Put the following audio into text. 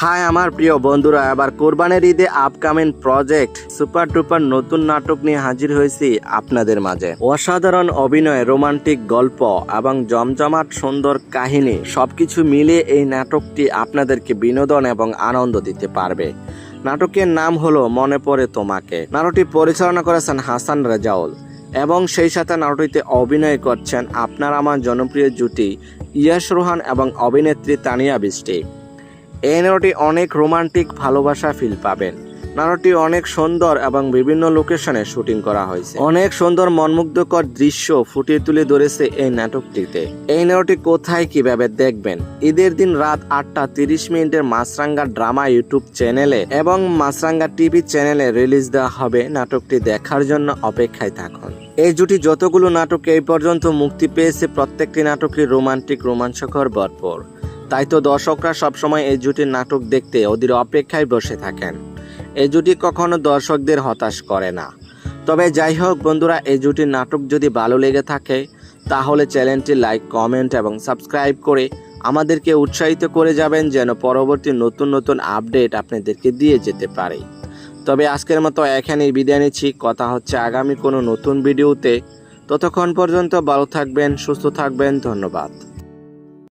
High আমার প্রিয় বন্ধুরা, এবার কোরবানের ঈদে আপকামিং প্রজেক্ট সুপার টুপার নতুন নাটক নিয়ে হাজির হয়েছি আপনাদের মাঝে। অসাধারণ অভিনয় রোমান্টিক গল্প এবং জমজমাট সুন্দর কাহিনী, সবকিছু মিলিয়ে এই নাটকটি আপনাদেরকে বিনোদন এবং আনন্দ দিতে পারবে। নাটকের নাম হলো মনে পড়ে তোমাকে। নাটকটি পরিচালনা করেছেন হাসান রেজাউল এবং সেই সাথে নাটকটিতে অভিনয় করছেন আপনার আমার জনপ্রিয় জুটি, ইয়াশ রোহান এবং অভিনেত্রী তানিয়া বৃষ্টি। এই নাটকটি অনেক রোমান্টিক ভালোবাসা ফিল পাবেন। নাটকটি অনেক সুন্দর এবং বিভিন্ন লোকেশনে শুটিং করা হয়েছে। অনেক সুন্দর মনমুগ্ধকর দৃশ্য ফুটিয়ে তুলে ধরেছে এই নাটকটিতে। এই নাটকটি কোথায় কীভাবে দেখবেন? ঈদের দিন রাত আটটা তিরিশ মিনিটের মাছরাঙ্গা ড্রামা ইউটিউব চ্যানেলে এবং মাছরাঙ্গা টিভি চ্যানেলে রিলিজ দেওয়া হবে নাটকটি দেখার জন্য অপেক্ষায় থাকুন। এই জুটি যতগুলো নাটক এই পর্যন্ত মুক্তি পেয়েছে, প্রত্যেকটি নাটকই রোমান্টিক, রোমাঞ্চকর, ভরপুর। তাই তো দর্শকরা সবসময় এই জুটির নাটক দেখতে ওদের অপেক্ষায় বসে থাকেন। এই জুটি কখনো দর্শকদের হতাশ করে না। তবে যাই হোক বন্ধুরা, এই জুটির নাটক যদি ভালো লেগে থাকে, তাহলে চ্যানেলটি লাইক, কমেন্ট এবং সাবস্ক্রাইব করে আমাদেরকে উৎসাহিত করে যাবেন যেন পরবর্তী নতুন নতুন আপডেট আপনাদেরকে দিয়ে যেতে পারে। তবে আজকের মতো এখানেই বিদায় নিচ্ছি। কথা হচ্ছে আগামী কোনো নতুন ভিডিওতে। ততক্ষণ পর্যন্ত ভালো থাকবেন, সুস্থ থাকবেন। ধন্যবাদ।